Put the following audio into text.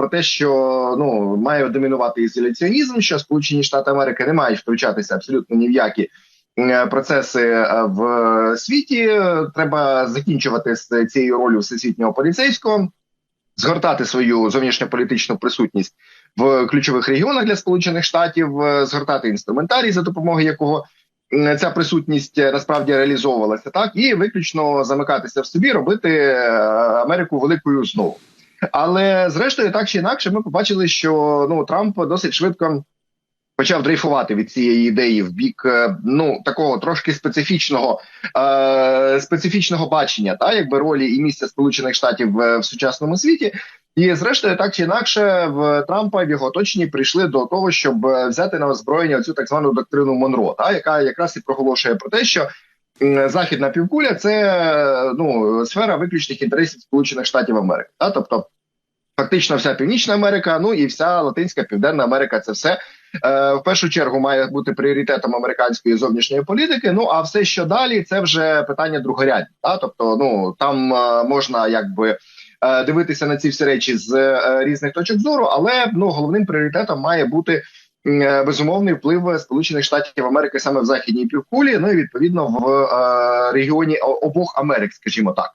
про те, що ну має домінувати ізоляціонізм, що Сполучені Штати Америки не мають втручатися абсолютно ні в які е, процеси е, в світі. Треба закінчувати з цією ролью всесвітнього поліцейського, згортати свою зовнішньополітичну присутність в ключових регіонах для Сполучених Штатів, е, згортати інструментарій, за допомогою якого ця присутність насправді реалізовувалася, так і виключно замикатися в собі, робити Америку великою знову. Але зрештою, так чи інакше, ми побачили, що ну Трамп досить швидко почав дрейфувати від цієї ідеї в бік е, ну такого трошки специфічного е, специфічного бачення, та якби ролі і місця Сполучених Штатів в, в сучасному світі. І зрештою, так чи інакше, в Трампа в його оточенні прийшли до того, щоб е, взяти на озброєння цю так звану доктрину Монро, та яка якраз і проголошує про те, що західна півкуля це ну сфера виключних інтересів Сполучених Штатів Америки. Та тобто, фактично, вся Північна Америка, ну і вся Латинська Південна Америка, це все е, в першу чергу має бути пріоритетом американської зовнішньої політики. Ну а все, що далі, це вже питання другорядні. Та тобто, ну там е, можна якби. е, Дивитися на ці всі речі з різних точок зору, але ну головним пріоритетом має бути безумовний вплив Сполучених Штатів Америки саме в західній півкулі. Ну і відповідно в е, регіоні обох Америк, скажімо так.